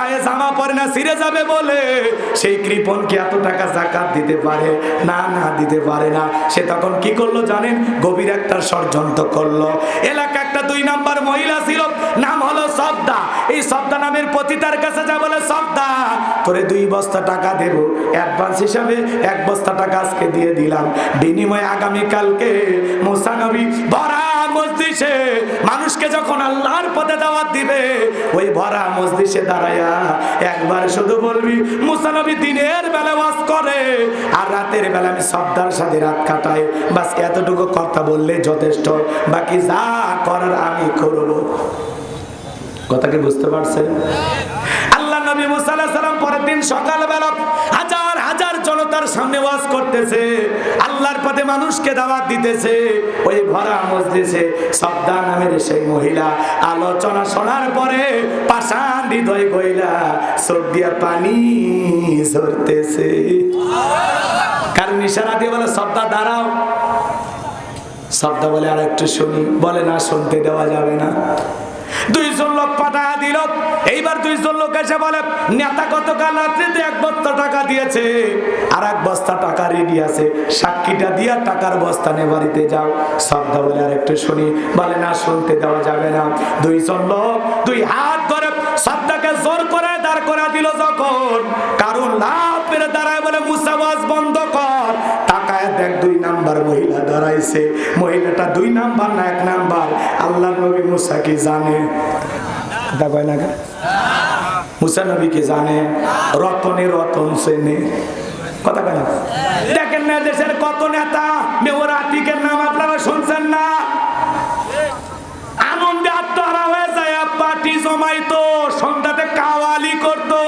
গায়ে জামা পরে না, ছিঁড়ে যাবে বলে। সেই কৃপন কি এত টাকা জাকাত দিতে পারে? না না, দিতে পারে না। সে তখন কি করল জানেন? গভীর একটা ষড়যন্ত্র করল। এলাকা একটা দুই নাম্বার মহিলা ছিল, নাম হলো সবদা। এই সবদা নামের পতিতার কাছে যা বলে, সবদা, তোরে দুই বস্তা টাকা দেব। অ্যাডভান্স হিসাবে এক বস্তা টাকা আজকে দিয়ে দিলাম। বিনিময়ে আগামী কালকে মোসানবী ভরা মসজিষে মানুষকে যখন আল্লাহর পথে দাওয়াত দিবে, ওই ভরা মসজিষে দাঁড়ায়া একবার শুধু বলবি মুসানবী দিনের বেলা ওয়াজ করে, আর রাতের বেলা আমি সর্দার সাথে রাত কাটাই। বাস এতটুকু কথা বললে যথেষ্ট, বাকি যা করার আমি করব। কথা কি বুঝতে পারছেন? আল্লাহ নবী মুসা আলাইহিস সালাম পরের দিন সকালবেলা হাজার হাজার জনতার সামনে ওয়াজ করতেছে। আল্লাহর পথে মানুষকে দাওয়াত দিতেছে। ওই ভরা মসজিদে সবদা নামের সেই মহিলা আলোচনা শোনার পরে পাষাণ হৃদয় গইলা চোখ দিয়া পানি ঝরতেছে। কারণ ইশারা দিয়ে বলে সবদা দাঁড়াও। শব্দ বলে আর একটু শুনি। বলে, না, শুনতে দেওয়া যাবে না। দুইজন লোক পাঠা দিল। এইবার দুইজন লোক এসে বলে, নেতা গতকাল রাত্রিতে এক বস্তা টাকা দিয়েছে। আর এক বস্তা টাকা রেডি আছে। সাক্ষীটা দিয়া টাকার বস্তা নিয়ে বাড়িতে যাও। শব্দ বলে আর একটু শুনি। বলে, না, শুনতে দেওয়া যাবে না। দুইজন লোক দুই হাত ধরে শব্দকে জোর করে দাঁড় করে দিল যখন। কারণ লাভ পেরে দাঁড়ায় বলে মুসাবাজ বন্ধ দেখ দুই নাম্বার মহিলা দাঁড়াইছে মহিলাটা দুই নাম্বার না এক নাম্বার? আল্লাহ নবী মুসা কি জানে? মুসা নবী কি জানে? রতনে রতন সেনে কথা কয় না দেখেন না দেশের কত নেতা আতিকের নাম আপনারা শুনছেন না? আনন্দে আত্মহারা হয়ে যায় পার্টি জমাইতো, সন্ধ্যাতে কাওয়ালি করতো,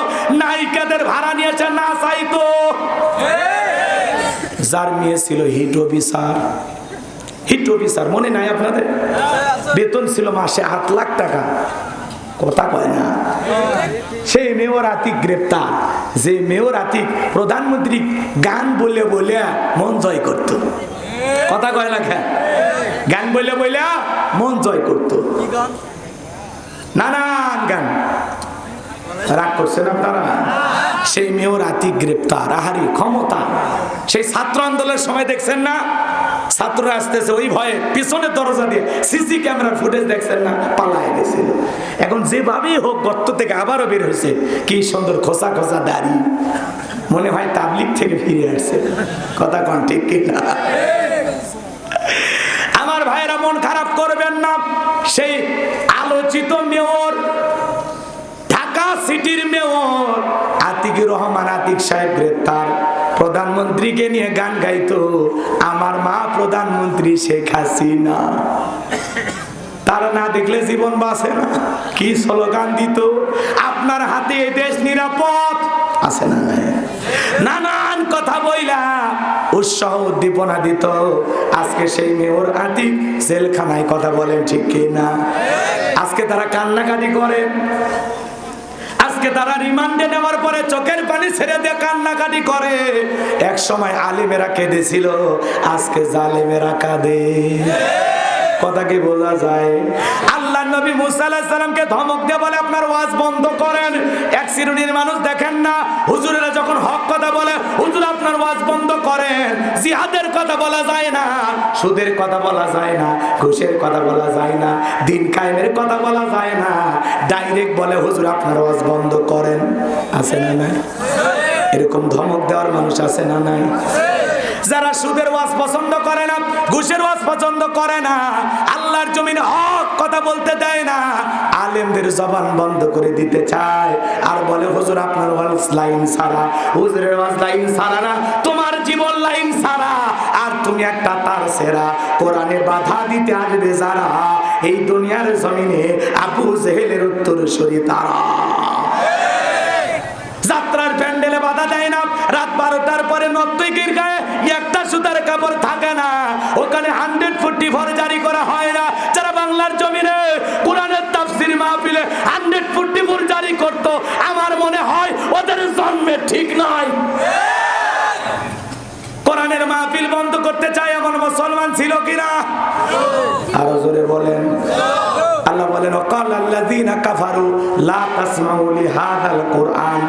নায়িকাদের ভাড়া নিয়েছে না চাইতো যার মেয়ে ছিল হিট অফিসার। হিট অফিসার, মনে নাই আপনাদের? বেতন ছিল মাসে আট লাখ টাকা। কথা কয় না। সেই মেয়র আতিক গ্রেপ্তার। যে মেয়র আতিক প্রধানমন্ত্রী গান বলে বলে মন জয় করত। কথা কয় না খা গান বলে বলে মন জয় করত। নানান গান। রাগ করছেন আপনারা সেই মেয়র আতিক গ্রেপ্তার, আহারি, ক্ষমতা। সেই ছাত্র আন্দোলনের সময় দেখছেন না? ছাত্ররা আসতেছে ওই ভয়ে পিছনের দরজা দিয়ে সিসি ক্যামেরার ফুটেজ দেখছেন না? পালায় গেছিল এখন যেভাবেই হোক, গর্ত থেকে আবারও বের হয়েছে। কি সুন্দর খোসা খোসা দাড়ি। মনে হয় তাবলিক থেকে ফিরে আসছে। কথা কন, ঠিক কিনা আমার ভাইরা মন খারাপ করবেন না। সেই আলোচিত মেয়র ঢাকা সিটির মেয়র। আতিকুর রহমান আতিক সাহেব গ্রেপ্তার। প্রধানমন্ত্রীকে নিয়ে গান গাইতো। আমার মা প্রধানমন্ত্রী শেখ হাসিনা। তারা না দেখলে জীবন বাঁচে না। কি স্লোগান দিত? আপনার হাতে দেশ নিরাপদ আছে না নানান কথা বইলা উৎসাহ উদ্দীপনা দিত। আজকে সেই মেয়র আতিক জেলখানায় কথা বলেন ঠিক কি না আজকে তারা কান্নাকাটি করে। আজকে তারা রিমান্ডে নেওয়ার পরে চোখের পানি ছেড়ে দিয়ে কান্নাকাটি করে। এক সময় আলিমেরা কেঁদেছিল, আজকে জালিমেরা কাঁদে। কথা কি বোঝা যায়? নবী মুসা ধমক দিয়ে বলে, আপনার ওয়াজ বন্ধ করেন। এক শ্রেণির মানুষ দেখেন না। হুজুরেরা যখন হক কথা বলে, হুজুর, আপনার ওয়াজ বন্ধ করেন। জিহাদের কথা বলা যায় না, সুদের কথা বলা যায় না, ঘুষের কথা বলা যায় না, দিন কায়েমের কথা বলা যায় না। ডাইরেক্ট বলে, হুজুর, আপনার ওয়াজ বন্ধ করেন। আছে না নাই? এরকম ধমক দেওয়ার মানুষ আছে না নাই? যারা সুদের ওয়াজ পছন্দ করে না ঘুষের ওয়াজ পছন্দ করে না, আল্লাহর জমিনে হক কথা বলতে দেয় না, আলেমদের জবান বন্ধ করে দিতে চায়। আর বলে, হুজুর, আপনার ওয়াজ লাইন সারা। হুজুরের ওয়াজ লাইন সারা না, তোমার জীবন লাইন সারা। আর তুমি একটা তার সেরা, কোরআনে বাধা দিতে আসবে যারা। এই দুনিয়ার জমিনে আবু জেহেলের উত্তর সরি তারা। যাত্রার প্যান্ডেলে বাধা দেয় না বারোটার নর্তকীর গায়ে একটা সুতার কাপড় থাকে না। ওখানে হান্ড্রেড ফোর্টি ফোর জারি করা হয় না। যারা বাংলার জমিনে কোরআনের তাফসির মাহফিলে হান্ড্রেড ফোর্টি ফোর জারি করত, আমার মনে হয় ওদের জন্মে ঠিক নয় কোরআনের মাহফিল বন্ধ করতে চায় এমন মুসলমান ছিল কিনা? আরও জোরে বলেন। বলেন আল্লাযীনা কাফারু, লা তাসমাউ কুরআন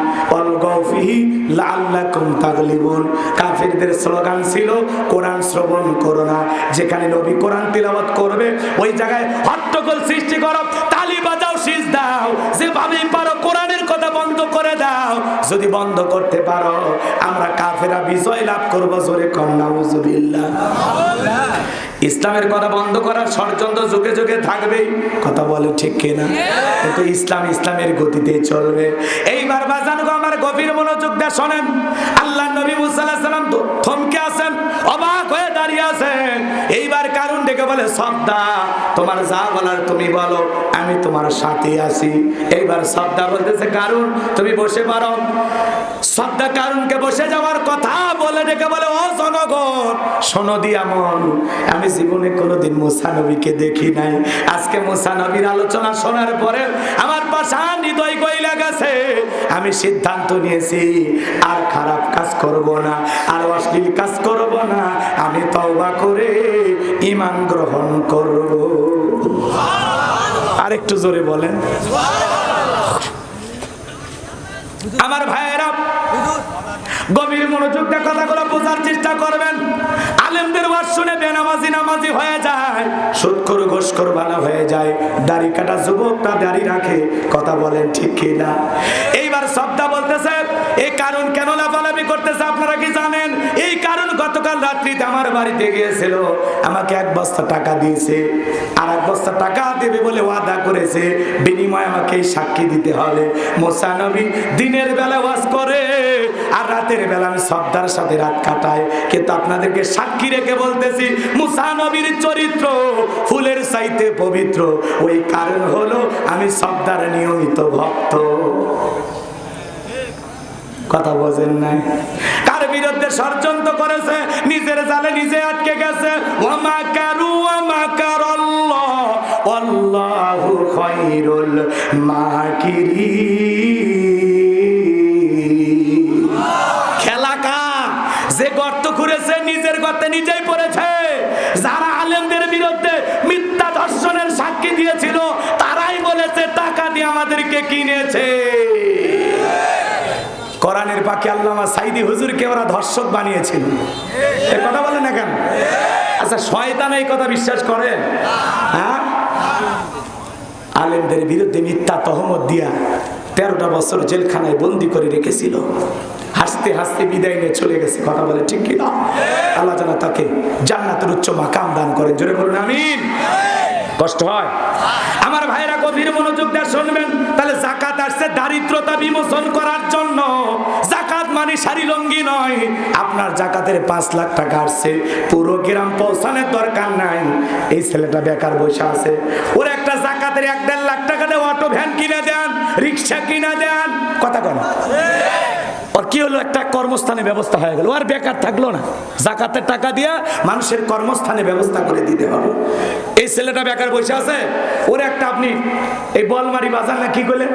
লাআল্লাকুম তাগলিবুন। কাফিরদের স্লোগান ছিল, কোরআন শ্রবণ করো না। যেখানে নবী কোরআন তিলাওয়াত করবে, ওই জায়গায় হট্টগোল সৃষ্টি করো, তালি বাজাও শীষ দাও। যেভাবেই পারো কোরআনের কথা বন্ধ করে দাও। যদি বন্ধ করতে পারো, আমরা কাফেরা বিজয় লাভ করব, জোরে কন্যা ইসলামের কথা বন্ধ করার ষড়যন্ত্র যুগে যুগে থাকবে। কথা বলে ঠিক কিনা? কিন্তু ইসলাম ইসলামের গতিতে চলবে। এইবার আমার গভীর মনোযোগ দিয়ে শোনেন। আল্লাহ নবী মুসাল্লাম থমকে আছেন, অবাক হয়ে দাঁড়িয়ে আছেন। এইবার কারণ ডেকে বলে, সবদা, তোমার যা বলার তুমি বলো, আমি তোমার সাথে আছি। এইবার সবদা বলতেছে কারণ তুমি বসে পারো। সবদা কারণকে বসে যাওয়ার কথা বলে ডেকে বলে, ও জনগণ, শোনো দিয়া মন আমি জীবনে কোনোদিন মুসা নবীকে দেখি নাই। আজকে মুসা নবীর আলোচনা শোনার পরে আমার পাশান হৃদয় কইলা গেছে। আমি সিদ্ধান্ত নিয়েছি। আর খারাপ কাজ করব না, আর অশ্লীল কাজ করব না, আমি তওবা করে ইমান গ্রহণ করব। আর একটু জোরে বলেন। আমার ভাইয়েরা, গভীর মনোযোগ দিয়ে কথাগুলো বোঝার চেষ্টা করবেন। আলেমদের ওয়াজ শুনে বেনামাজি নামাজি হয়ে যায়, সুৎখর ঘোষখর ভালো হয়ে যায়। দাড়ি কাটা যুবকটা দাড়ি রাখে, কথা বলেন ঠিক কি এইবার বলতেছে এই কারণ কেন লাফালাফি করতেছে আপনারা কি জানেন? এই কারণ গতকাল রাত্রিতে আমার বাড়িতে গিয়েছিল। আমাকে এক বস্তা টাকা দিয়েছে। আর এক বস্তা টাকা দেবে বলে ওয়াদা করেছে। বিনিময়ে আমাকে এই সাক্ষী দিতে হবে। মোসানবী দিনের বেলা ওয়াজ করে, আর রাতের বেলা আমি সর্দার সাথে রাত কাটাই। কিন্তু আপনাদেরকে সাক্ষী রেখে বলতেছি মুসানবীর চরিত্র ফুলের চাইতে পবিত্র। ওই কারণ হলো আমি সর্দার নিয়মিত ভক্ত। কথা বোঝেন নাই। কার বিরুদ্ধে ষড়যন্ত্র করেছে? নিজের জালে নিজে আটকে গেছে। ওয়ামা কারু ওয়ামা কার আল্লাহ আল্লাহু খায়রুল মাকিরিন। খেলা যে গর্ত খুঁড়েছে, নিজের গর্তে নিজেই পড়েছে। যারা আলেমদের বিরুদ্ধে মিথ্যা ধর্ষণের সাক্ষী দিয়েছিল, তারাই বলেছে, টাকা দিয়ে আমাদেরকে কিনেছে। কোরআনের আল্লামা সাইদি হুজুরকে ওরা ধর্ষক বানিয়েছিল। কথা বলে না কেন? আচ্ছা শয়তান এই কথা বিশ্বাস করে? হ্যাঁ? আলেমদের বিরুদ্ধে মিথ্যা তহমত দিয়া তেরোটা বছর জেলখানায় বন্দি করে রেখেছিল। হাসতে হাসতে বিদায় নিয়ে চলে গেছে, কথা বলে ঠিক কিনা? আল্লাহ জানা তাকে জান্নাতের উচ্চ মাকাম দান করেন। জোরে বলুন, আমিন। কষ্ট হয়? আমার ভাইরা গভীর মনোযোগ দিয়ে শুনবেন। তাহলে জাকাত আসছে দারিদ্রতা বিমোচন করার জন্য। মানে শাড়ি লঙ্গি নয়। আপনার জাকাতের পাঁচ লাখ টাকা আসছে। পুরো গ্রাম পৌঁছানোর দরকার নাই। এই ছেলেটা বেকার বসে আছে। ওর একটা জাকাতের এক দেড় লাখ টাকা দিয়ে অটো ভ্যান কিনে দেন, রিক্সা কিনে দেন। কথা কেন। ওর কি হলো? একটা কর্মস্থানে ব্যবস্থা হয়ে গেল। আর বেকার থাকল না। জাকাতের টাকা দিয়ে মানুষের কর্মস্থানে ব্যবস্থা করে দিতে হবে। এই ছেলেটা বেকার বসে আছে। ওর একটা আপনি এই বলমারি বাজার না কি করলেন?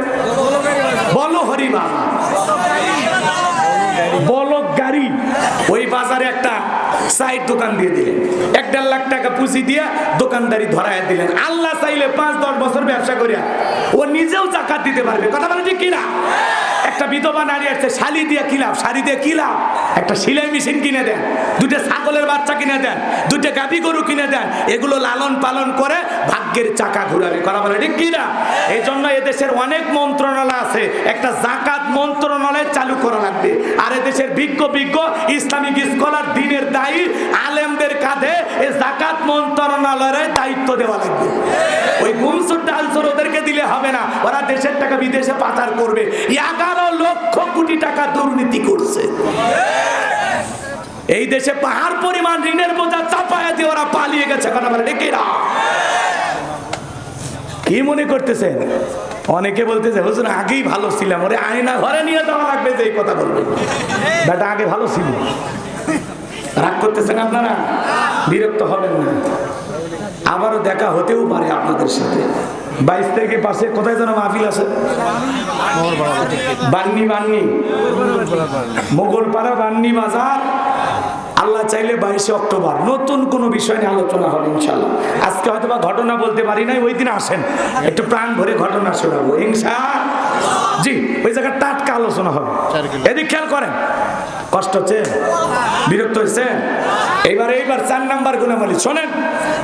বলো হরি বাজার। বলক গাড়ি। ওই বাজারে একটা সাইড দোকান দিয়ে দিলেন। এক দেড় লাখ টাকা পুঁজি দিয়ে দোকানদারি ধরায় দিলেন। আল্লাহ চাইলে পাঁচ, দশ বছর ব্যবসা করিয়া ও নিজেও জাকাত দিতে পারবে। কথা বলে ঠিক কিনা? একটা বিধবা নারী আছে শাড়ি দিয়ে কি লাভ? শাড়ি দিয়ে কি লাভ? একটা সেলাই মেশিন কিনে দেন দুটো ছাগলের বাচ্চা কিনে দেন দুটো গাভী গরু কিনে দেন, এগুলো লালন পালন করে ভাগ্যের চাকা ঘুরাবে। কথা বলে ঠিক কিনা? এই জন্য এদেশের অনেক মন্ত্রণালয় আছে। একটা জাকাত মন্ত্রণালয় চালু করা লাগবে আর এদেশের বিজ্ঞ বিজ্ঞ ইসলামিক স্কলার দিনের দায়ী আলেমদের কাঁধে এই জাকাত মন্ত্রণালয়ের দায়িত্ব দেওয়া লাগবে। ওই গুমসুর ডালসুর ওদেরকে দিলে হবে না। ওরা দেশের টাকা বিদেশে পাচার করবে। এগারো লক্ষ কোটি টাকা দুর্নীতি করছে। এই দেশে পাহাড় পরিমাণ ঋণের বোঝা চাপায়া দিয়ে ওরা পালিয়ে গেছে। কথা বলে ডেকেরা কি মনে করতেছেন? অনেকে বলতেছে, হুজুর, আগেই ভালো ছিলাম। ওরে, আয়না ঘরে নিয়ে যাওয়া লাগবে যে এই কথা বলবে। বেটা, আগে ভালো ছিল। রাগ করতেছেন আপনারা? বিরক্ত হবেন না। আবারও দেখা হতেও পারে আপনাদের সাথে। বাইশ তারিখে পাশে কোথায় যেন মাহফিল আছে? বান্নি বান্নি। মোগলপাড়া বান্নি বাজার আল্লাহ চাইলে বাইশে অক্টোবর নতুন কোনো বিষয় নিয়ে আলোচনা হবে ইনশাল্লাহ আজকে হয়তো বা ঘটনা বলতে পারি নাই ওই দিন আসেন। একটু প্রাণ ভরে ঘটনা শোনাবো। ইনশা জি ওই জায়গায় টাটকা আলোচনা হবে। এদিক খেয়াল করেন। কষ্ট হচ্ছে? বিরক্ত হয়েছে? এইবার এইবার চার নাম্বার গুণাবলী। শোনেন,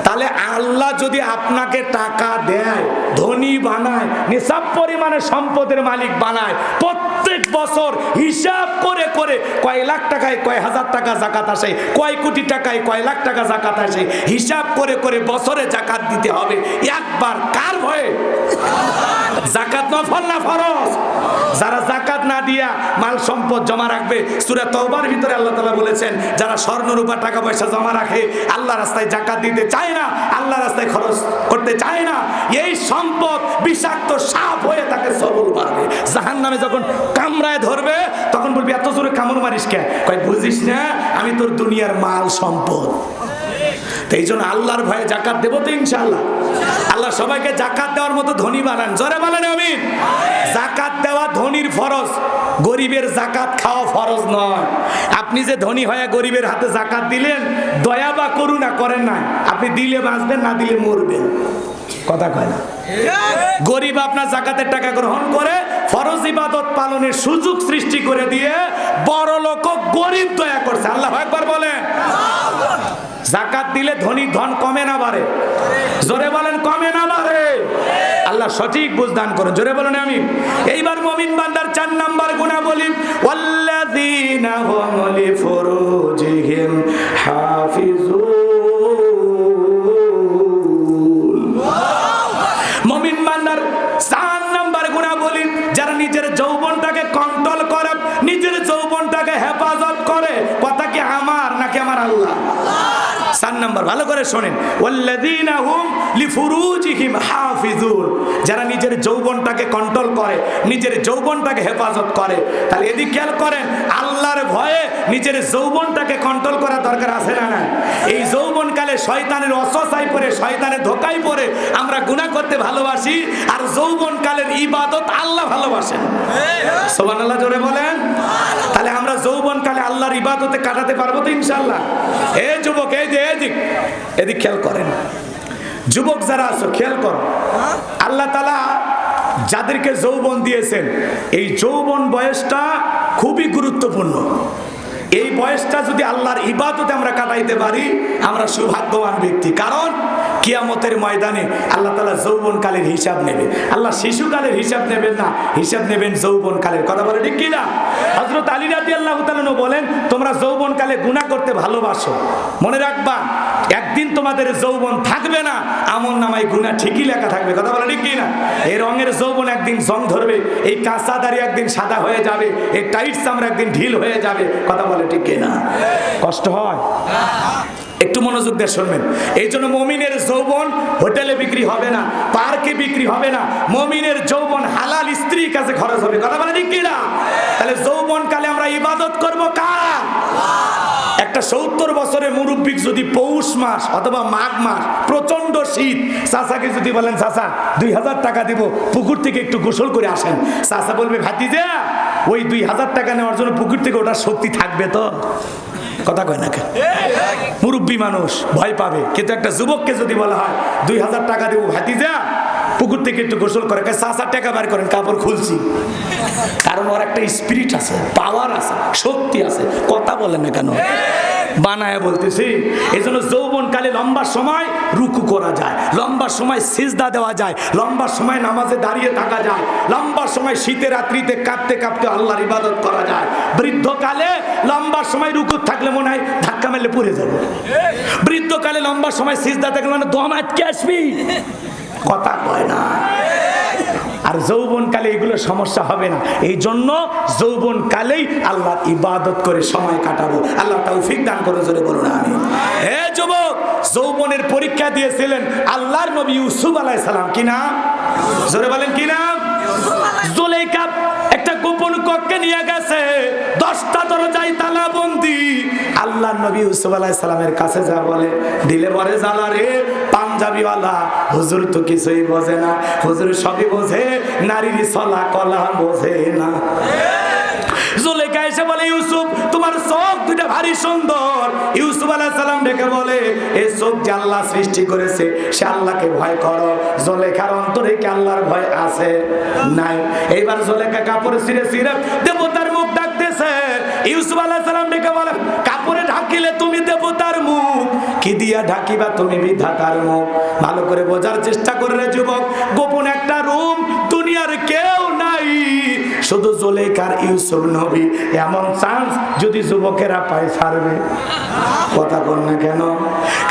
তাহলে আল্লাহ যদি আপনাকে টাকা দেয়, ধনী বানায়, নিসাব পরিমাণে সম্পদের মালিক বানায়, প্রত্যেক বছর হিসাব করে করে কয় লাখ টাকায় কয় হাজার টাকা জাকাত আসে, কয় কোটি টাকায় কয় লাখ টাকা জাকাত আসে, হিসাব করে করে বছরে জাকাত দিতে হবে। একবার কার ভয়ে জাকাত নফল না ফরজ? যারা জাকাত না দিয়া মাল সম্পদ জমা রাখবে, সূরা তওবার ভিতরে আল্লাহ তাআলা বলেছেন, যারা স্বর্ণ রূপা টাকা পয়সা জমা রাখে আল্লাহ রাস্তায় জাকাত দিতে চায় না আল্লাহ রাস্তায় খরচ করতে চায় না, এই সম্পদ বিষাক্ত সাপ হয়ে তাকে সবল মারবে জাহান্নামে যখন কামড়ায় ধরবে, তখন বলবি, এত জোরে কামড় মারিস কে কয়, বুঝিস না, আমি তোর দুনিয়ার মাল সম্পদ। এই জন্য আল্লাহর ভয়ে জাকাত দেবো তো ইনশাল্লাহ আল্লাহ সবাইকে জাকাত দেওয়ার মতো ধনী বানান। জোরে বলেন আমি জাকাত দেওয়া ধনীর ফরজ। গরিবের জাকাত খাওয়া ফরজ নয়। আপনি যে ধনী হয়ে গরিবের হাতে জাকাত দিলেন, দয়া বা করুণা করেন না। আপনি দিলে বাঁচবেন, না দিলে মরবেন। কথা কয় না? গরিব আপনার জাকাতের টাকা গ্রহণ করে, ফরজ ইবাদত পালনের সুযোগ সৃষ্টি করে দিয়ে বড় লোক গরিব দয়া করছে। আল্লাহ একবার বলেন। জাকাত দিলে ধনী ধন কমে না বাড়ে। জোরে বলেন, কমে না বাড়ে। আল্লাহ সঠিক বুঝদান করেন। জোরে বলেন আমি এইবার মমিন বান্দার চার নাম্বার গুণা নাম্বার ভালো করে শোনেন। যারা নিজের যৌবনটাকে কন্ট্রোল করে নিজের যৌবনটাকে হেফাজত করে তাহলে এদিক খেয়াল করেন আল্লাহর ভয়ে নিজের যৌবনটাকে কন্ট্রোল করা দরকার আছে না না এই যৌবনকালে শয়তানের অসসাই পড়ে শয়তানের ধোকায় পড়ে আমরা গুনাহ করতে ভালোবাসি আর যৌবনকালের ইবাদত আল্লাহ ভালোবাসেন। সুবহানাল্লাহ জোরে বলেন। তাহলে আমরা যৌবন যৌবনকালে আল্লাহর ইবাদতে কাটাতে পারব তো ইনশাল্লাহ এ যুবক, এই যে এদিক এদিক খেয়াল করেন। যুবক যারা আছো, খেয়াল করো। আল্লাহ তালা যাদেরকে যৌবন দিয়েছেন, এই যৌবন বয়সটা খুবই গুরুত্বপূর্ণ। এই বয়সটা যদি আল্লাহর ইবাদতে আমরা কাটাইতে পারি, আমরা সৌভাগ্যবান ব্যক্তি। কারণ কিয়ামতের ময়দানে আল্লাহ তালা যৌবনকালের হিসাব নেবে। আল্লাহ শিশুকালের হিসাব নেবেন না, হিসাব নেবেন যৌবনকালের। কথা বলে ঠিক কিনা? হজরত আলী রাজি আল্লাহ তালু বলেন, তোমরা যৌবনকালে গুণা করতে ভালোবাসো। মনে রাখবা, একদিন তোমাদের যৌবন থাকবে না, আমল নামায় গুণা ঠিকই লেখা থাকবে। কথা বলে ঠিক কিনা? এই রঙের যৌবন একদিন জং ধরবে, এই কাঁচা দাড়ি একদিন সাদা হয়ে যাবে, এই টাইট চামড়া একদিন ঢিল হয়ে যাবে। কথা বলে ঠিক কিনা? কষ্ট হয়? একটু মনোযোগ দিয়ে শুনবেন। এই জন্য মমিনের যৌবন হোটেলে বিক্রি হবে না, পার্কে বিক্রি হবে না। মমিনের যৌবন হালাল স্ত্রীর কাছে খরচ হবে। কথা বলে কিনা তাহলে যৌবন কালে আমরা ইবাদত করব কার? একটা সত্তর বছরের মুরব্বিক যদি পৌষ মাস অথবা মাঘ মাস প্রচণ্ড শীত, চাচাকে যদি বলেন, চাচা, দুই হাজার টাকা দিব, পুকুর থেকে একটু গোসল করে আসেন। চাচা বলবে, ভাতিজা, ওই দুই হাজার টাকা নেওয়ার জন্য পুকুর থেকে ওটার শক্তি থাকবে তো? কথা কয় না মুরব্বী মানুষ, ভয় পাবে। কিন্তু একটা যুবককে যদি বলা হয়, দুই হাজার টাকা দেবো ভাতি যা পুকুর থেকে একটু গোসল করে সাত টাকা বার করেন, কাপড় খুলছি। কারণ ওর একটা স্পিরিট আছে পাওয়ার আছে, শক্তি আছে। কথা বলে না কেন? বানায় বলতেছি। এই জন্য যৌবনকালে লম্বা সময় রুকু করা যায়। লম্বা সময় সিজদা দেওয়া যায়। লম্বা সময় নামাজে দাঁড়িয়ে থাকা যায়। লম্বা সময় শীতের রাত্রিতে কাঁপতে কাঁপতে আল্লাহর ইবাদত করা যায়। বৃদ্ধকালে লম্বা সময় রুকু থাকলে মনে হয় ধাক্কা মেলে পড়ে যাবে। বৃদ্ধকালে লম্বা সময় সিজদা থাকলে মানে দম আটকে আসবি? কথা কয় না। আর যৌবনকালে এগুলো সমস্যা হবে না। এই জন্য যৌবনকালেই আল্লাহ ইবাদত করে সময় কাটাবো। আল্লাহ তৌফিক দান করে জোরে বলুন আমি হে যুবক যৌবনের পরীক্ষা দিয়েছিলেন আল্লাহর নবী ইউসুফ আলাই সালাম কি নাম? জোরে বলেন কি নাম? জুলেখা একটা গোপন কক্ষে নিয়ে গেছে। দশটা দরজায় তালা বন্দি। আল্লাহ নবী ইউসুফ আলাহ সালামের কাছে যা বলে, দিলে বলে জ্বালা রে, পাঞ্জাবিওয়ালা, হুজুর তো কিছুই বোঝে না। হুজুর সবই বোঝে, নারীর চলা কলা বোঝে না। এসে বলে, ইউসুফ, তোমার চোখ দুটা ভারী সুন্দর। চোখ যে আল্লাহ সৃষ্টি করেছে, সে আল্লাহকে ভয় করো। জলেখার অন্তরে কি আল্লাহর ভয় আছে? নাই। এইবার জলেখা কাপড় ছিঁড়ে ছিঁড়ে দেবতার মুখ ডাকতেছে। ইউসুফ আলাহ সালাম ডেকে বলে, কাপড়ে ঢাকিলে তুমি দেবতার মুখ। কি দিয়া ঢাকিবা তুমি বিধাতার মুখ? ভালো করে বোঝার চেষ্টা করে যুবক, গোপন একটা রুম দুনিয়ার কেউ নাই। শুধু জলেখার ইউসুফ নবী। এমন চান্স যদি যুবকেরা পায়, ছাড়বে। কথা বল না কেন?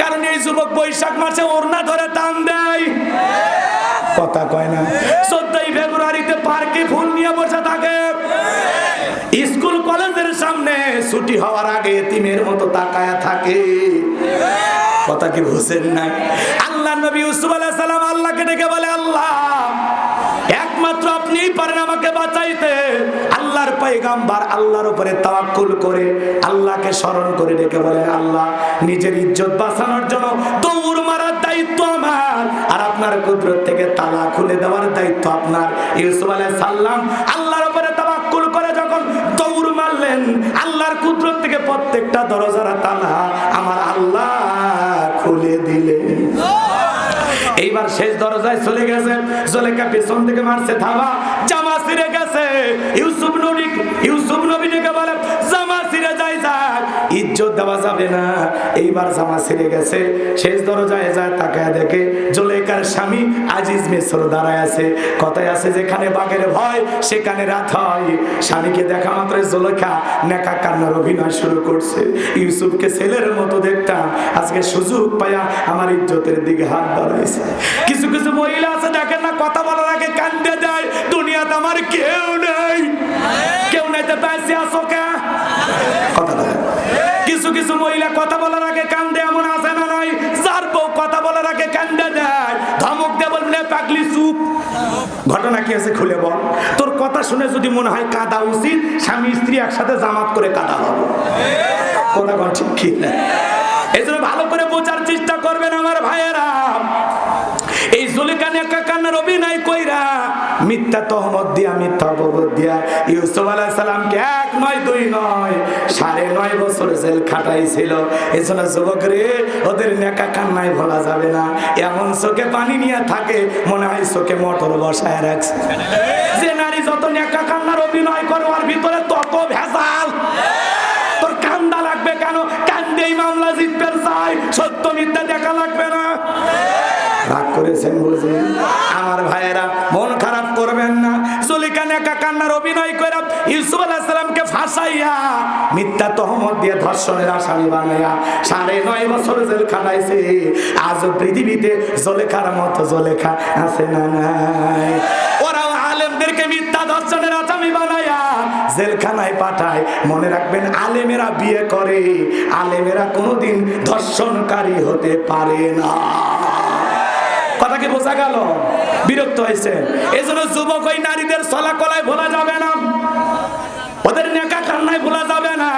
কারণ এই যুবক বৈশাখ মাসে ওড়না ধরে টান দেয়। কথা কয় না। চোদ্দই ফেব্রুয়ারিতে পার্কে ফুল নিয়ে বসে থাকে। স্কুল কলেজের সামনে ছুটি হওয়ার আগে তিমের মতো তাকায়া থাকে। কথা কি বুঝেন নাই? আল্লাহ নবী ইউসুফ আলাইহিস সালাম আল্লাহকে ডেকে বলে, আল্লাহ একমাত্র আপনিই পারেন আমাকে বাঁচাইতে। আল্লাহর পয়গাম্বার আল্লাহর উপরে তাওয়াক্কুল করে, আল্লাহকে স্মরণ করে ডেকে বলেন আল্লাহ, নিজের ইজ্জত বাঁচানোর জন্য দৌড় মারার দায়িত্ব আমার, আর আপনার কুদরত থেকে তালা খুলে দেওয়ার দায়িত্ব আপনার। ইউসুফ আলাইহিস সালাম আল্লাহর উপরে তাওয়াক্কুল করে যখন দৌড় মারলেন, আল্লাহর কুদরত থেকে প্রত্যেকটা দরজার তালা আমার আল্লাহ খুলে এইবার শেষ দরজায় চলে গেছে। জলেকা পেছন থেকে মারছে থাবা। জামা ছিঁড়ে গেছে। ইউসুফ নবী ইউসুফ নবী ডেকে বলে ইজ্জত দেওয়া যাবে না। এইবার জামা ছিঁড়ে গেছে। শেষ দরজায় যায়, তাকায় দেখে জলেকার স্বামী আজিজ মিশ্র দাঁড়ায় আছে। কথায় আছে, যেখানে বাঘের ভয়, সেখানে রাত হয়। স্বামীকে দেখা মাত্র জলেখা নেকা কান্নার অভিনয় শুরু করছে। ইউসুফকে ছেলের মতো দেখতাম। আজকে সুযোগ পায়া আমার ইজ্জতের দিকে হাত বাড়াইছে। কিছু কিছু মহিলা আছে, দেখেন না, কথা বলার আগে কান্দে যায়, দুনিয়াতে আমার কেউ নেই। কেউ নাই, তো পাইছে আসো কে? কথা বলে কিছু কিছু মহিলা কথা বলার আগে কান্দে, এমন আছে না নাই যার বউ কথা বলার আগে কান্দে দেয়। ধমক দিয়ে বলবে পাগলি, চুপ। ঘটনা কি আছে খুলে বল। তোর কথা শুনে যদি মনে হয় কাদা উচিত, স্বামী, স্ত্রী একসাথে জামাত করে কাদা হবে। কথা বল, ঠিক কি? না এই জন্য ভালো করে বোঝার চেষ্টা করবেন আমার ভাইয়েরা। জুলিকান অভিনয় কইরা, মিথ্যা তহমত দিয়া, মিথ্যা অপবাদ দিয়া ইউসুফ আলাইহিস সালামকে এক নয়, দুই নয়, সাড়ে নয় বছর জেল খাটাইছিল। এজন্য যুবক রে ওদের নেকা কান্নায় ভোলা যাবে না। এমন চোখে পানি নিয়ে থাকে, মনে হয় চোখে মোটর বসায় রাখছে। যে নারী যত নেকা কান্নার অভিনয় করে, ওর ভিতরে তত ভেজাল। তোর কান্দা লাগবে কেন? কান্দেই মামলা জিতবে চাই। সত্য মিথ্যা দেখা লাগবে না। রাগ করেছেন বুঝি আমার ভাইয়েরা, মন খারাপ করবেন না। জলিকা নেকা কান্নার অভিনয় করে ইউসুফ আলাইহিস সালামকে ফাঁসাইয়া মিথ্যা তহমত দিয়ে ধর্ষণের আসামি বানাইয়া সাড়ে নয় বছর জেল খাটাইছে আজ পৃথিবীতে জলেখার মতো জলেখা আছে না নাই? ওরাও আলেমদেরকে মিথ্যা ধর্ষণের আসামি বানাইয়া জেলখানায় পাঠায়। মনে রাখবেন, আলেমেরা বিয়ে করে। আলেমেরা কোনোদিন ধর্ষণকারী হতে পারে না। গেল। বিরক্ত হয়েছে। এই জন্য যুবক ওই নারীদের চলাকলায় ভোলা যাবে না। ওদের নেকা কান্নায় ভোলা যাবে না।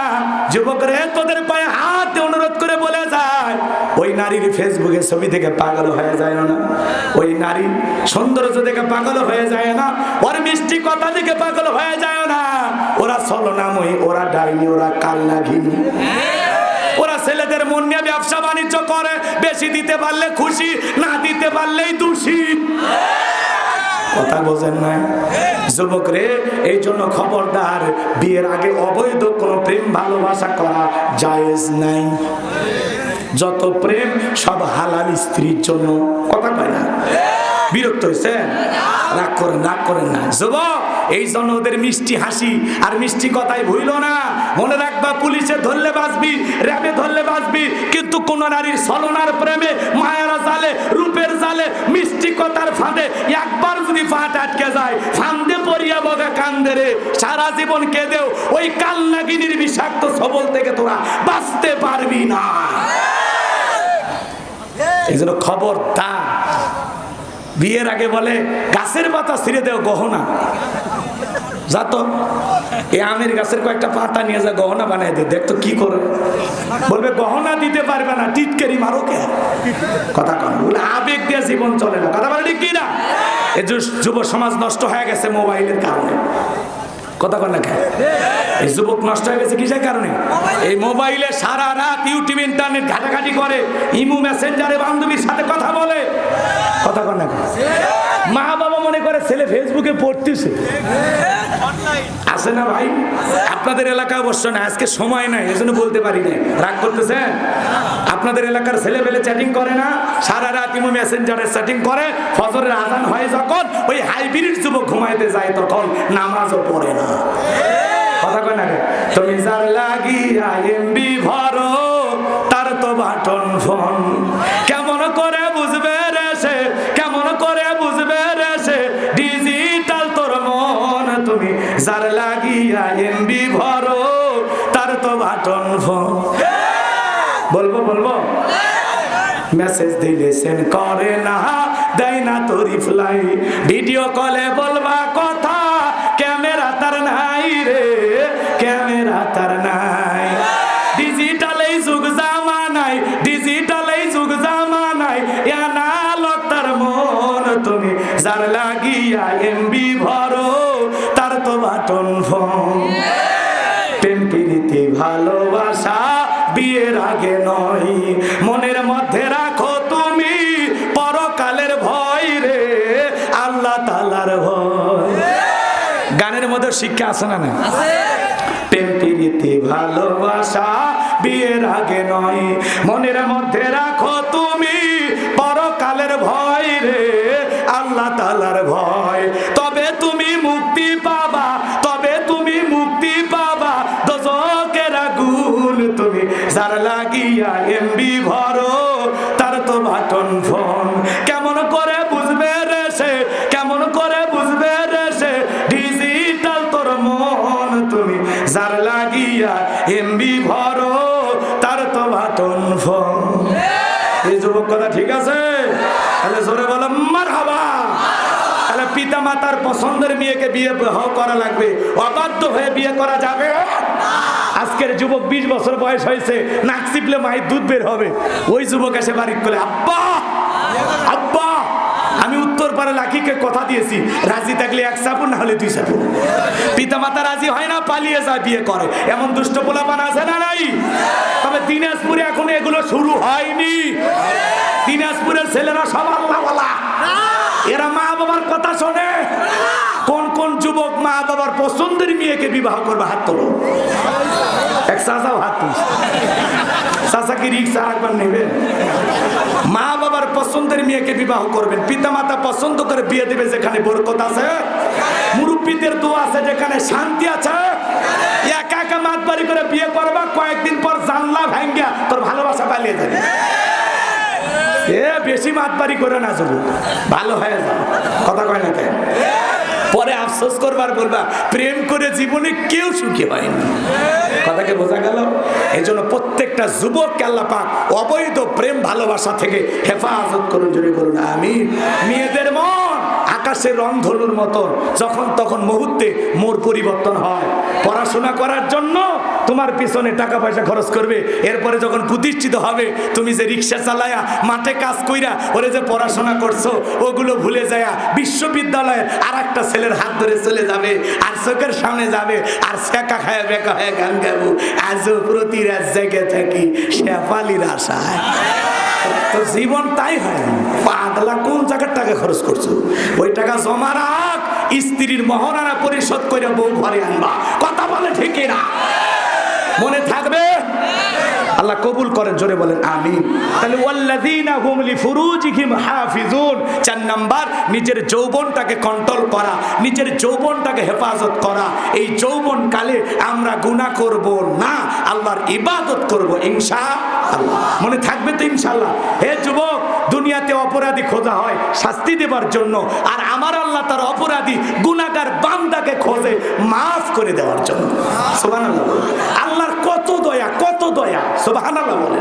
যুবক রে, তোদের পায়ে হাত অনুরোধ করে বলে যায়, ওই নারীর ফেসবুকে ছবি থেকে পাগল হয়ে যায় না। ওই নারী সৌন্দর্য দেখে পাগল হয়ে যায় না। ওর মিষ্টি কথা দেখে পাগল হয়ে যায় না। ওরা ছলনাময়ী ওরা ডাইনি, ওরা কান্না ঘিনি ওরা ছেলেদের মন নিয়ে ব্যবসা বাণিজ্য করে, বেশি দিতে পারলে খুশি, না দিতে পারলেই দোষী। কথা বোঝেন না যুবক রে, এই জন্য খবরদার, বিয়ের আগে অবৈধ কোনো প্রেম ভালোবাসা করা জায়েজ নাই। যত প্রেম, সব হালাল স্ত্রীর জন্য। কথা কয় না? বিরক্ত হয়েছে রাগ করেন রাগ করেন না। যুবক, এই জন্য ওদের মিষ্টি হাসি, আর মিষ্টি কথাই ভুইল না। মনে রাখবা, পুলিশে ধরলে বাঁচবি, র্যাবে ধরলে বাঁচবি, কিন্তু কোন নারীর ছলনার প্রেমে, মায়ারা জালে, রূপের জালে মিষ্টি কথার ফাঁদে, একবার যদি ফাঁট আটকে যায়, ফান্দে পড়িয়া বগা কান্দে রে, সারা জীবন কেঁদেও ওই কালনাগিনীর বিষাক্ত সবল থেকে তোরা বাঁচতে পারবি না। এই জন্য খবরদার। বিয়ের আগে বলে, গাছের পাতা ছিঁড়ে দেও গহনা। যাতো এই আমের গাছের কয়েকটা পাতা নিয়ে যা, গহনা বানাই দে দেখতো কি করে। বলবে, গহনা দিতে পারবে না, টিটকেরি মারো কে? কথা কন বলে, আবেগ দিয়ে জীবন চলে না। কথা বলে কি না? যে যুব সমাজ নষ্ট হয়ে গেছে মোবাইলের কারণে। কথা কন না? এই যুবক নষ্ট হয়ে গেছে কিসের কারণে? এই মোবাইলে সারা রাত ইউটিউব, ইন্টারনেট ঘাটাঘাটি করে, ইমু মেসেঞ্জারে বান্ধবীর সাথে কথা বলে। কথা কন না? মা বাবা মনে করে ছেলে ফেসবুকে পড়তেছে। আছে না ভাই? আপনাদের এলাকায় অবশ্য না, আজকে সময় নাই, এজন্য বলতে পারি না রাগ করতেছেন? আপনাদের এলাকার ছেলে পেলে চ্যাটিং করে না? সারা রাত ইমো মেসেঞ্জারে চ্যাটিং করে, ফজরের আজান হয় যখন ওই হাইব্রিড যুবক ঘুমাইতে যায়, তখন নামাজও পড়ে না। কথা কয় না? তুমি যার লাগিয়া এমবি ভরো, তার তো বাটন ফোন যার লাগিয়া এমবি ভরো তার তো বাটন বলব বলব? মেসেজ দিলে সেন্ড করে না, দেয় না তো রিপ্লাই। ভিডিও কলে বলবা কথা, ক্যামেরা তার নাই রে, ক্যামেরা তার নাই। ডিজিটাল এই যুগ জামানাই ডিজিটাল এই যুগ জামানাই এনালগ তার মন। তুমি যার লাগিয়া এমবি ভরো তার ফোন। প্রেম প্রীতি ভালোবাসা বিয়ের আগে নয়। মনের মধ্যে রাখো তুমি পরকালের ভয় রে আল্লাহ তালার ভয়। গানের মধ্যে শিক্ষা আছে না না প্রেম প্রীতি ভালোবাসা বিয়ের আগে নয়। মনের মধ্যে রাখো পছন্দের মেয়েকে বিয়ে করা লাগবে। অবাধ্য হয়ে বিয়ে করা যাবে? আজকের যুবক বিশ বছর বয়স হয়েছে, নাক চিপলে মায়ের দুধ বের হবে। ওই যুবক এসে বাড়ি করে আব্বা! আব্বা! আমি উত্তর পাড়া লাখিকে কথা দিয়েছি, রাজি থাকলে এক সাপুন, না হলে দুই সাপুন। পিতা মাতা রাজি হয় না, পালিয়ে যায়, বিয়ে করে। এমন দুষ্ট পোলাপান আছে না নাই? তবে দিনাজপুরে এখন এগুলো শুরু হয়নি। দিনাজপুরের ছেলেরা সব আল্লাহ এরা মা বাবার কথা শোনে। কোন কোন যুবক মা বাবার পছন্দের মেয়েকে বিবাহ করবে? হাত তোলো। এক চাচাও হাত তুলছে। চাচা কি রিক্সা একবার নেবেন মা বাবার পছন্দের মেয়েকে বিবাহ করবেন। পিতা মাতা পছন্দ করে বিয়ে দেবে, যেখানে বরকত আছে। মুরব্বীদের দোয়া আছে, যেখানে শান্তি আছে। একা একা মাত বাড়ি করে বিয়ে করবা, কয়েকদিন পর জানলা ভাঙ্গা, তোর ভালোবাসা পালিয়ে যাবে। এ, বেশি মাতবারি করে না যাব। ভালো হয়ে যাও। কথা কয় না পরে আফসোস করবার বলবা, প্রেম করে জীবনে কেউ সুখী হয়নি। কথাকে বোঝা গেল? এই জন্য প্রত্যেকটা যুবক আল্লাহ পাক অবৈধ প্রেম ভালোবাসা থেকে হেফাজত করুন জুড়ে করুন আমি মেয়েদের মন আকাশের রংধনুর মতন, যখন তখন মুহূর্তে মোর পরিবর্তন হয়। পড়াশোনা করার জন্য তোমার পিছনে টাকা পয়সা খরচ করবে, এরপরে যখন প্রতিষ্ঠিত হবে, তুমি যে রিক্সা চালায়া, মাঠে কাজ কইরা, ওরে যে পড়াশোনা করছ, ওগুলো ভুলে যায় বিশ্ববিদ্যালয়ের আর একটা ছেলের হাত ধরে চলে যাবে, আর চোখের সামনে যাবে, আর শেখা খায় বেকা হয়ে গান গাবো। আজও প্রতি রাত জেগে থাকি শেফালির আশায়। তো জীবন তাই হয়, পাগলা টাকা খরচ করছ। ওই টাকা জমা রাখ, স্ত্রীর মহারানা পরিশোধ করে বউ ঘরে আনবা। কথা বলে ঠিকই না মনে থাকবে? আল্লাহ কবুল করেন, জোরে বলেন, আমিন। তাহলে ওয়াল্লাযীনা হুম লিফুরুজিহিম হাফিজুন। চার নাম্বার, নিজের যৌবনটাকে কন্ট্রোল করা, নিজের যৌবনটাকে হেফাজত করা। এই যৌবন কালে আমরা গুনাহ করব না, আল্লাহর ইবাদত করব ইনশাআল্লাহ মনে থাকবে তো ইনশাল্লাহ হে যুবক, দুনিয়াতে অপরাধী খোঁজা হয়, শাস্তি দেবার জন্য। আর আমার আল্লাহ তার অপরাধী গুনাগার বান্দাকে খোঁজে, মাফ করে দেওয়ার জন্য। আল্লাহর কত দয়া, কত মনে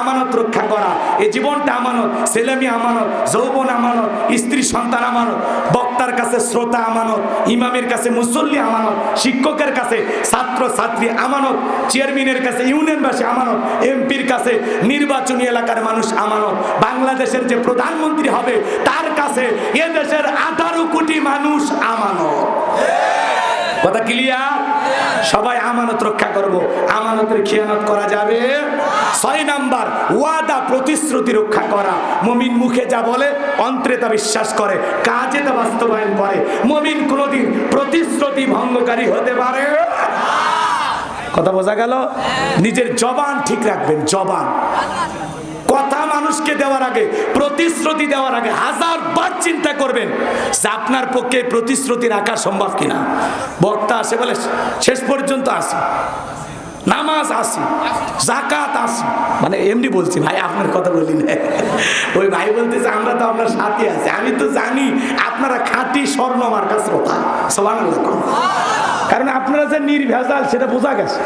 আমানত রক্ষা করা জীবনটা আমানত ছেলেমি আমানত, যৌবন আমানত, স্ত্রী সন্তান আমানত, বক্তার কাছে শ্রোতা আমানত, ইমামের কাছে মুসল্লি আমানত, শিক্ষকের কাছে ছাত্র, ছাত্রী আমানত, চেয়ারম্যানের কাছে ইউনিয়নবাসী আমানত, এমপির কাছে নির্বাচনী এলাকার মানুষ আমানত, বাংলাদেশের যে প্রধানমন্ত্রী হবে, তার কাছে এ দেশের আঠারো কোটি মানুষ আমানত। কথা ক্লিয়ার সবাই আমানত রক্ষা করব। আমানতের খেয়ানত করা যাবে? ছয় নাম্বার, ওয়াদা প্রতিশ্রুতি রক্ষা করা। মমিন মুখে যা বলে, অন্তরে তা বিশ্বাস করে, কাজে তা বাস্তবায়ন করে। মমিন কোনোদিন প্রতিশ্রুতি ভঙ্গকারী হতে পারে? কথা বোঝা গেল? নিজের জবান ঠিক রাখবেন, জবান। মানুষকে দেওয়ার আগে, প্রতিশ্রুতি দেওয়ার আগে হাজার বার চিন্তা করবেন যে আপনার পক্ষে প্রতিশ্রুতি রাখা সম্ভব কিনা। বক্তা আসে বলে, শেষ পর্যন্ত আসি। নামাজ আসি জাকাত আসি। মানে এমনি বলছি, ভাই, আপনার কথা বলি না ওই ভাই বলতেছে, আমরা তো আপনার সাথে আছি। আমি তো জানি আপনারা খাঁটি স্বর্ণ মার্কা শ্রোতা সবান কারণ আপনারা যে নির্ভেজাল সেটা বোঝা গেছে।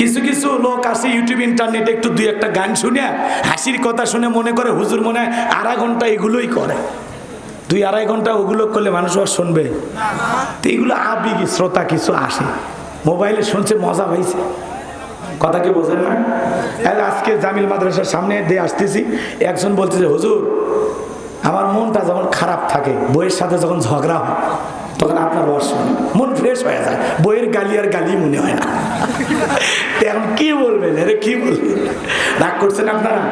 কিছু কিছু লোক আছে ইউটিউব ইন্টারনেটে একটু দুই একটা গান শুনে হাসির কথা শুনে মনে করে হুজুর মনে হয় আড়াই ঘণ্টা এগুলোই করে। দুই আড়াই ঘণ্টা ওগুলো করলে মানুষ আর শুনবে। তো এগুলো আবেগী শ্রোতা কিছু আসে। মোবাইলে শুনছে মজা পাইছে। কথা কি বোঝেন না? তাহলে আজকে জামিল মাদ্রাসার সামনে দিয়ে আসতেছি। একজন বলতেছে হুজুর আমার মনটা যখন খারাপ থাকে বইয়ের সাথে যখন ঝগড়া হয় তখন আপনার হয়। মন ফ্রেশ হয়ে যায়। বইয়ের গালি আর গালি মনে হয় না। এখন কি বলবেন? আরে কি বলবেন? রাগ করছেন আপনারা?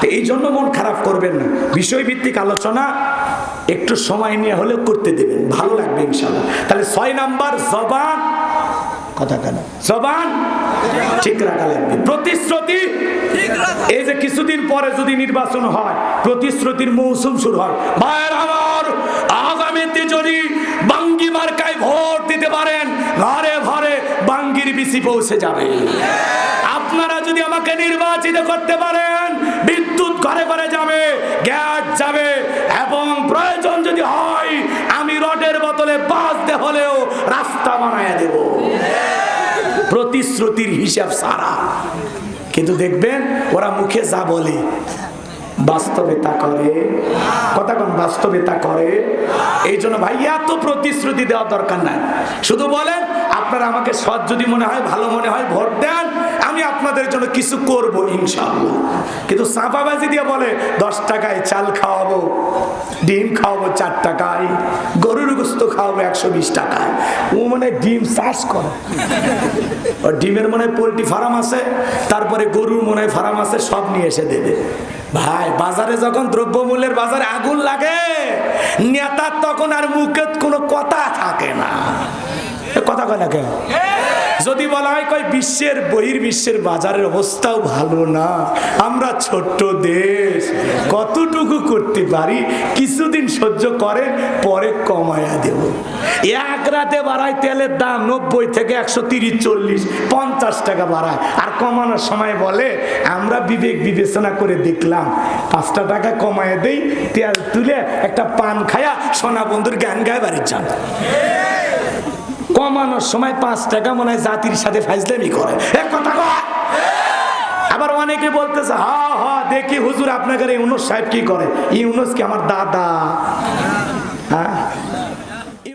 তো এই জন্য মন খারাপ করবেন না। বিষয়ভিত্তিক আলোচনা একটু সময় নিয়ে হলেও করতে দেবেন। ভালো লাগবে ইনশাল্লাহ। তাহলে ছয় নাম্বার জবান। কথা কেন? জবান ঠিক রাখা লাগবে। প্রতিশ্রুতি এই যে কিছুদিন পরে যদি নির্বাচন হয় প্রতিশ্রুতির মৌসুম শুরু হয়। ভাইয়ের আমার আগামীতে যদি দিতে পারেন, ঘরে ঘরে বাঙ্গির বিসি পৌঁছে যাবে। আপনারা যদি আমাকে নির্বাচিত করতে পারেন, বিদ্যুৎ ঘরে ঘরে যাবে, গ্যাস যাবে, এবং প্রয়োজন যদি হয়, আমি রডের বোতলে দে হলেও রাস্তা বানায় দেব। প্রতিশ্রুতির হিসাব সারা। কিন্তু দেখবেন, ওরা মুখে যা বলে বাস্তবে তা করে। কথা কোন বাস্তবে তা করে। এই জন্য ভাই, এত প্রতিশ্রুতি দেওয়া দরকার নাই। শুধু বলেন, আপনারা আমাকে সৎ যদি মনে হয়, ভালো মনে হয়, ভোট দেন আপনাদের জন্য কিছু করব ইনশাআল্লাহ। কিন্তু চাপাবাজি দিয়ে বলে, দশ টাকায় চাল খাওয়াবো, ডিম খাওয়াবো চার টাকায়, গরুর গোস্ত খাওয়াবো একশো বিশ টাকায়। ও মানে ডিম চাষ করে। ও ডিমের মনে পোলট্রি ফার্ম আছে, তারপরে গরুর মনে হয় ফার্ম আছে, সব নিয়ে এসে দেবে। ভাই, বাজারে যখন দ্রব্যমূল্যের বাজারে আগুন লাগে, নেতার তখন আর মুখে কোনো কথা থাকে না। কথা কয় না কেন যদি বলা হয়, কয়, বিশ্বের বহির বিশ্বের বাজারের অবস্থাও ভালো না। আমরা ছোট্ট দেশ, কতটুকু করতে পারি, কিছুদিন সহ্য করে পরে কমায়া দেব। এক রাতে বাড়ায় তেলের দাম নব্বই থেকে একশো তিরিশ, চল্লিশ, পঞ্চাশ টাকা বাড়ায়। আর কমানোর সময় বলে, আমরা বিবেক বিবেচনা করে দেখলাম, পাঁচটা টাকা কমায় দেই, তেল তুলে একটা পান খায়া সোনা বন্ধুর গান গায়ে বাড়ির যান। কমানোর সময় পাঁচ টাকা মনে হয় জাতির সাথে ফাইজলামি করে। এক কথা। আবার অনেকে বলতেছে, হা হা, দেখি হুজুর আপনাদের ইউনুস সাহেব কি করে? ইউনুস কি আমার দাদা?